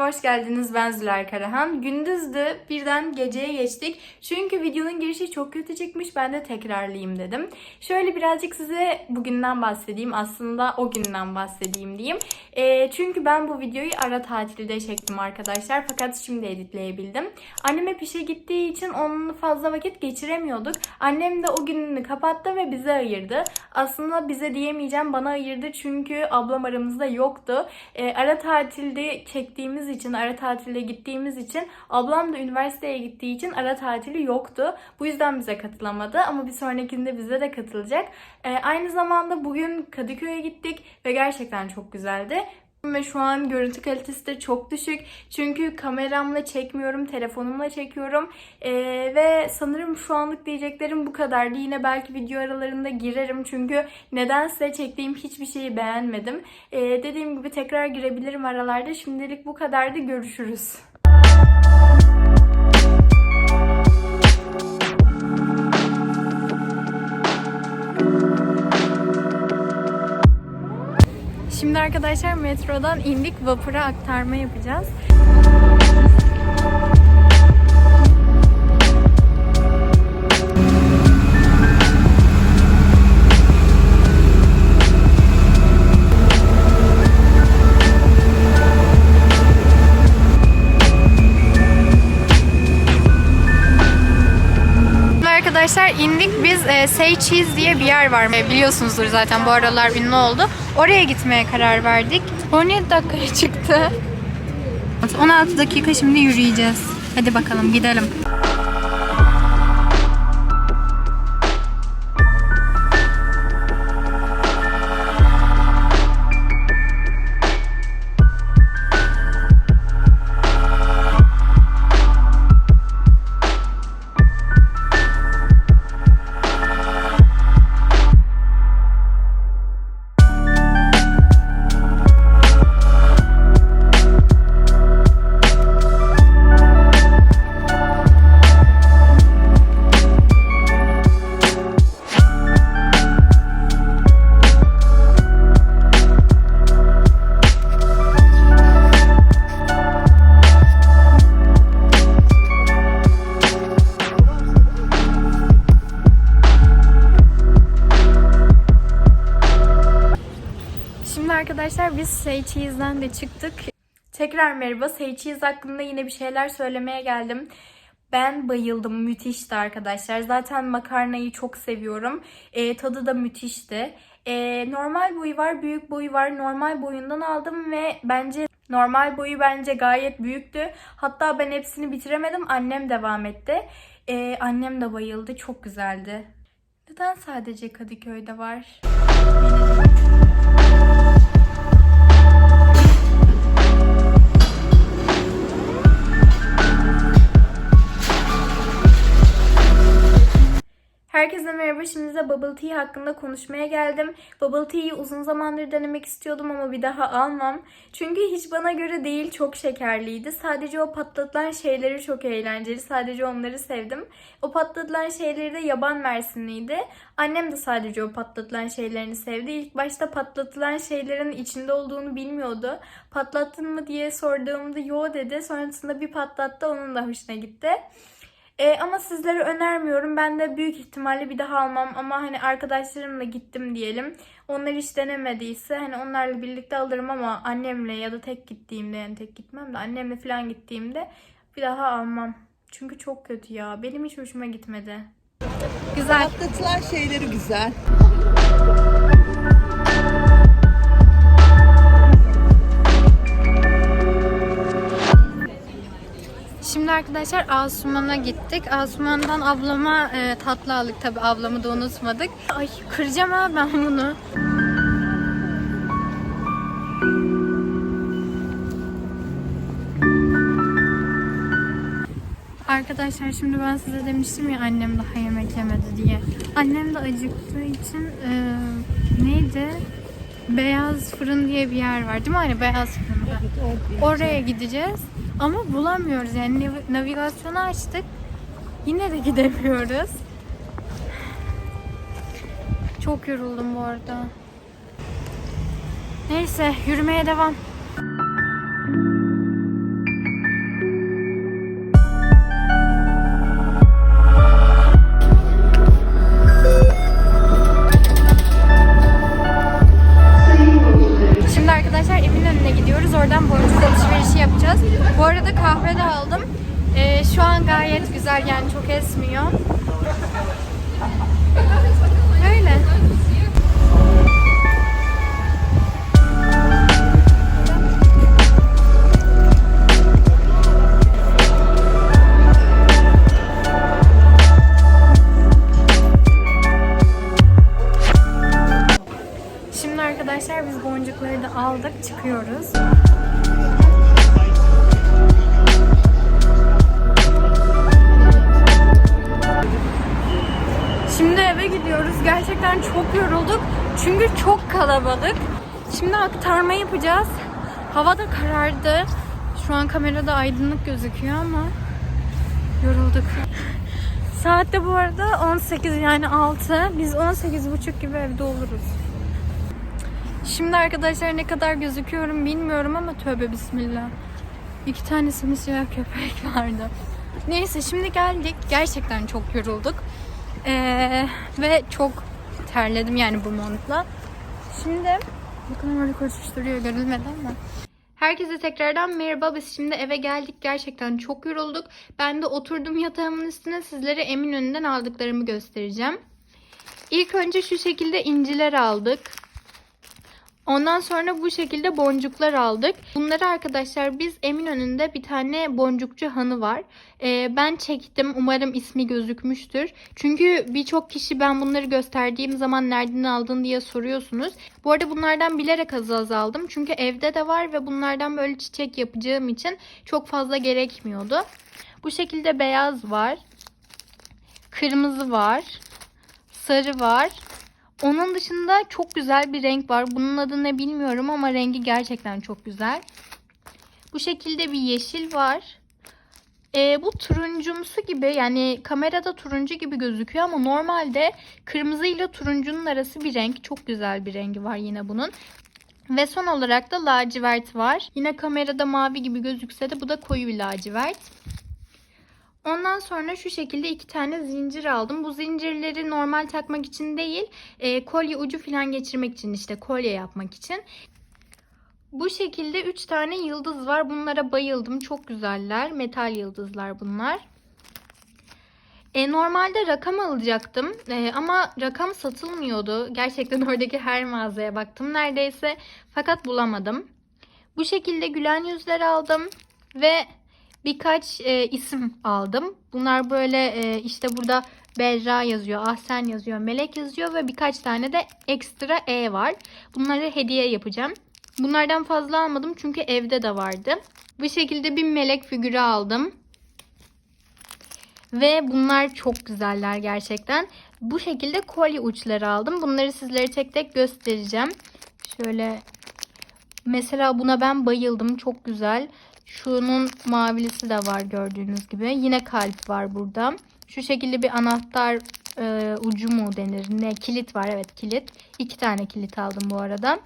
hoş geldiniz. Ben Zülay Karahan. Gündüzdü, birden geceye geçtik. Çünkü videonun girişi çok kötü çıkmış. Ben de tekrarlayayım dedim. Şöyle birazcık size bugünden bahsedeyim. Aslında o günden bahsedeyim diyeyim. Ee, çünkü ben bu videoyu ara tatilde çektim arkadaşlar. Fakat şimdi editleyebildim. Annem hep işe gittiği için onunla fazla vakit geçiremiyorduk. Annem de o gününü kapattı ve bize ayırdı. Aslında bize diyemeyeceğim bana ayırdı çünkü ablam aramızda yoktu. Ee, ara tatilde çektiğimiz için, ara tatilde gittiğimiz için ablam da üniversiteye gittiği için ara tatili yoktu. Bu yüzden bize katılamadı ama bir sonrakinde bize de katılacak. Ee, aynı zamanda bugün Kadıköy'e gittik ve gerçekten çok güzeldi. Ve şu an görüntü kalitesi de çok düşük. Çünkü kameramla çekmiyorum, telefonumla çekiyorum. Ee, ve sanırım şu anlık diyeceklerim bu kadardı. Yine belki video aralarında girerim. Çünkü nedense çektiğim hiçbir şeyi beğenmedim. Ee, dediğim gibi tekrar girebilirim aralarda. Şimdilik bu kadardı. Görüşürüz. Şimdi arkadaşlar metrodan indik. Vapura aktarma yapacağız. Arkadaşlar indik biz e, Say Cheese diye bir yer var. E, biliyorsunuzdur zaten bu aralar ünlü oldu. Oraya gitmeye karar verdik. 17 dakikaya çıktı. 16 dakika şimdi yürüyeceğiz. Hadi bakalım gidelim. Arkadaşlar biz Say Cheese'den de çıktık. Tekrar merhaba. Say Cheese hakkında yine bir şeyler söylemeye geldim. Ben bayıldım. Müthişti arkadaşlar. Zaten makarnayı çok seviyorum. Ee, tadı da müthişti. Ee, normal boyu var, büyük boyu var. Normal boyundan aldım ve bence normal boyu bence gayet büyüktü. Hatta ben hepsini bitiremedim. Annem devam etti. Ee, annem de bayıldı. Çok güzeldi. Neden sadece Kadıköy'de var? Herkese Bubble Tea hakkında konuşmaya geldim. Bubble Tea'yi uzun zamandır denemek istiyordum ama bir daha almam. Çünkü hiç bana göre değil çok şekerliydi. Sadece o patlatılan şeyleri çok eğlenceli. Sadece onları sevdim. O patlatılan şeyleri de yaban mersinliydi. Annem de sadece o patlatılan şeylerini sevdi. İlk başta patlatılan şeylerin içinde olduğunu bilmiyordu. Patlattın mı diye sorduğumda yo dedi. Sonrasında bir patlattı onun da hoşuna gitti. E, ama sizlere önermiyorum. Ben de büyük ihtimalle bir daha almam ama hani arkadaşlarımla gittim diyelim. Onlar hiç denemediyse hani onlarla birlikte alırım ama annemle ya da tek gittiğimde yani tek gitmem de annemle falan gittiğimde bir daha almam. Çünkü çok kötü ya. Benim hiç hoşuma gitmedi. Güzel. Patlatılan şeyleri güzel. Arkadaşlar Asuman'a gittik. Asuman'dan ablama e, tatlı aldık tabi ablamı da unutmadık. Ay kıracağım ha ben bunu. Arkadaşlar şimdi ben size demiştim ya annem daha yemek yemedi diye. Annem de acıktığı için e, neydi? Beyaz fırın diye bir yer var değil mi? Hani beyaz fırında. Oraya gideceğiz. Ama bulamıyoruz yani nav- navigasyonu açtık. Yine de gidemiyoruz. Çok yoruldum bu arada. Neyse yürümeye devam. tekrar evin önüne gidiyoruz. Oradan bonus alışverişi yapacağız. Bu arada kahve de aldım. Ee, şu an gayet güzel yani çok esmiyor. Gidiyoruz. Gerçekten çok yorulduk. Çünkü çok kalabalık. Şimdi aktarma yapacağız. Hava da karardı. Şu an kamerada aydınlık gözüküyor ama yorulduk. Saat de bu arada 18 yani 6. Biz 18.30 gibi evde oluruz. Şimdi arkadaşlar ne kadar gözüküyorum bilmiyorum ama tövbe bismillah. İki tane simsiyah köpek vardı. Neyse şimdi geldik. Gerçekten çok yorulduk. Ee, ve çok terledim yani bu montla. Şimdi bakın orada koşuşturuyor görülmedi ama. Herkese tekrardan merhaba. Biz şimdi eve geldik. Gerçekten çok yorulduk. Ben de oturdum yatağımın üstüne sizlere Eminönü'nden aldıklarımı göstereceğim. İlk önce şu şekilde inciler aldık. Ondan sonra bu şekilde boncuklar aldık. Bunları arkadaşlar biz Eminönü'nde bir tane boncukçu hanı var. Ee, ben çektim. Umarım ismi gözükmüştür. Çünkü birçok kişi ben bunları gösterdiğim zaman nereden aldın diye soruyorsunuz. Bu arada bunlardan bilerek az az aldım. Çünkü evde de var ve bunlardan böyle çiçek yapacağım için çok fazla gerekmiyordu. Bu şekilde beyaz var. Kırmızı var. Sarı var. Onun dışında çok güzel bir renk var. Bunun adı ne bilmiyorum ama rengi gerçekten çok güzel. Bu şekilde bir yeşil var. Ee, bu turuncumsu gibi yani kamerada turuncu gibi gözüküyor ama normalde kırmızı ile turuncunun arası bir renk. Çok güzel bir rengi var yine bunun. Ve son olarak da lacivert var. Yine kamerada mavi gibi gözükse de bu da koyu bir lacivert. Ondan sonra şu şekilde iki tane zincir aldım. Bu zincirleri normal takmak için değil, e, kolye ucu falan geçirmek için işte kolye yapmak için. Bu şekilde üç tane yıldız var. Bunlara bayıldım. Çok güzeller. Metal yıldızlar bunlar. E, normalde rakam alacaktım E, ama rakam satılmıyordu. Gerçekten oradaki her mağazaya baktım neredeyse fakat bulamadım. Bu şekilde gülen yüzler aldım ve birkaç e, isim aldım. Bunlar böyle e, işte burada Berra yazıyor, Ahsen yazıyor, Melek yazıyor ve birkaç tane de ekstra E var. Bunları hediye yapacağım. Bunlardan fazla almadım çünkü evde de vardı. Bu şekilde bir melek figürü aldım. Ve bunlar çok güzeller gerçekten. Bu şekilde kolye uçları aldım. Bunları sizlere tek tek göstereceğim. Şöyle mesela buna ben bayıldım. Çok güzel. Şunun mavilisi de var gördüğünüz gibi. Yine kalp var burada. Şu şekilde bir anahtar e, ucu mu denir? Ne? Kilit var. Evet kilit. İki tane kilit aldım bu arada.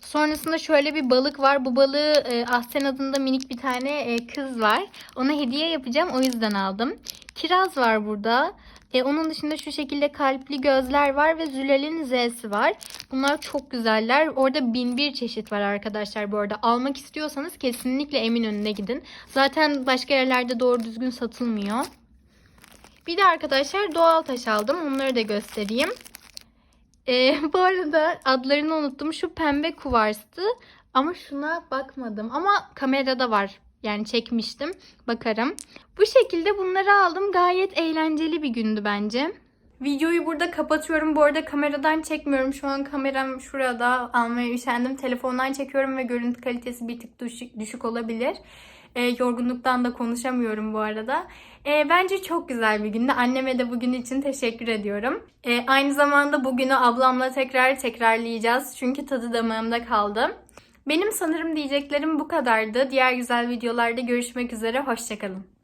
Sonrasında şöyle bir balık var. Bu balığı e, Ahsen adında minik bir tane e, kız var. Ona hediye yapacağım. O yüzden aldım. Kiraz var burada. E, onun dışında şu şekilde kalpli gözler var ve Zülal'in Z'si var. Bunlar çok güzeller. Orada bin bir çeşit var arkadaşlar bu arada. Almak istiyorsanız kesinlikle Eminönü'ne gidin. Zaten başka yerlerde doğru düzgün satılmıyor. Bir de arkadaşlar doğal taş aldım. Onları da göstereyim. Ee, bu arada adlarını unuttum. Şu pembe kuvarstı ama şuna bakmadım. Ama kamerada var. Yani çekmiştim. Bakarım. Bu şekilde bunları aldım. Gayet eğlenceli bir gündü bence. Videoyu burada kapatıyorum. Bu arada kameradan çekmiyorum. Şu an kameram şurada. Almaya üşendim. Telefondan çekiyorum ve görüntü kalitesi bir tık düşük, düşük olabilir. Ee, yorgunluktan da konuşamıyorum bu arada. Ee, bence çok güzel bir gündü. Anneme de bugün için teşekkür ediyorum. Ee, aynı zamanda bugünü ablamla tekrar tekrarlayacağız. Çünkü tadı damağımda kaldı. Benim sanırım diyeceklerim bu kadardı. Diğer güzel videolarda görüşmek üzere. Hoşçakalın.